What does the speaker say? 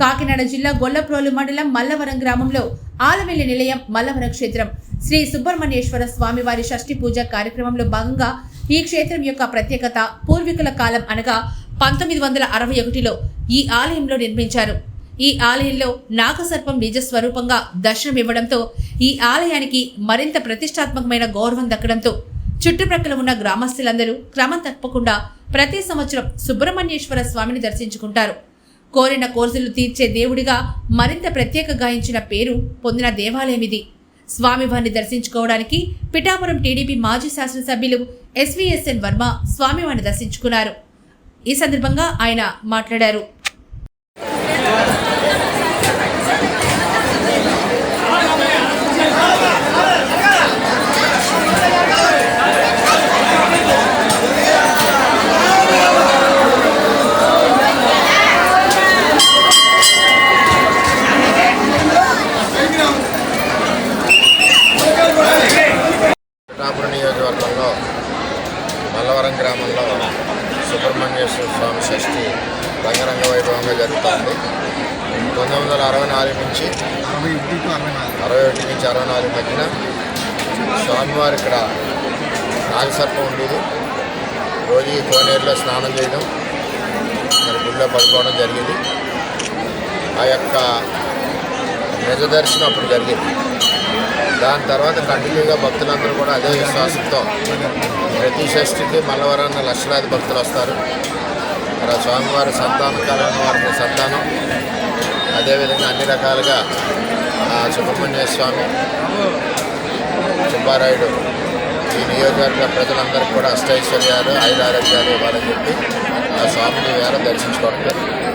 కాకినాడ జిల్లా గొల్లప్రోలు మండలం మల్లవరం గ్రామంలో ఆలవెల్లి నిలయం మల్లవరం క్షేత్రం. శ్రీ సుబ్రహ్మణ్యేశ్వర స్వామివారి షష్ఠి పూజ కార్యక్రమంలో భాగంగా ఈ క్షేత్రం యొక్క ప్రత్యేకత పూర్వీకుల కాలం అనగా పంతొమ్మిది వందల అరవై ఒకటిలో ఈ ఆలయంలో నిర్మించారు. ఈ ఆలయంలో నాగసర్పం నిజ స్వరూపంగా దర్శనమివ్వడంతో ఈ ఆలయానికి మరింత ప్రతిష్టాత్మకమైన గౌరవం దక్కడంతో చుట్టుప్రక్కల ఉన్న గ్రామస్తులందరూ క్రమం తప్పకుండా ప్రతి సంవత్సరం సుబ్రహ్మణ్యేశ్వర స్వామిని దర్శించుకుంటారు. కోరిన కోర్సులు తీర్చే దేవుడిగా మరింత ప్రత్యేక గాయించిన పేరు పొందిన దేవాలయం ఇది స్వామివారిని దర్శించుకోవడానికి పిఠాపురం టీడీపీ మాజీ శాసనసభ్యులు ఎస్వీఎస్ఎన్ వర్మ స్వామివారిని దర్శించుకున్నారు. ఈ సందర్భంగా ఆయన మాట్లాడారు. పిఠాపురం మల్లవరం గ్రామంలో సుబ్రహ్మణ్యేశ్వర స్వామి షష్ఠి రంగరంగ వైభవంగా జరుగుతుంది. పంతొమ్మిది వందల అరవై నాలుగు నుంచి అరవై ఒకటి నుంచి అరవై నాలుగు మధ్యన స్వామివారు ఇక్కడ నాగసర్పం ఉండేది రోజు ఈ కోనేరులో స్నానం చేయడం మరి గుళ్ళో పడుకోవడం జరిగింది. ఆ యొక్క దర్శనం అప్పుడు జరిగింది. దాని తర్వాత కంటిన్యూగా భక్తులందరూ కూడా అదే విశ్వాసంతో ప్రతి షష్ఠికి మల్లవరాన్న లక్షలాది భక్తులు వస్తారు. అక్కడ స్వామివారి సంతానం కలగిన వారి సంతానం. అదేవిధంగా అన్ని రకాలుగా సుబ్రహ్మణ్య స్వామి సుబ్బారాయుడు ఈ నియోజకవర్గ ప్రజలందరికీ కూడా అష్టైశ్వర్యాలు ఐదారోగ్యాలు ఇవ్వాలని చెప్పి ఆ స్వామిని వేరే దర్శించుకోవడం జరిగింది.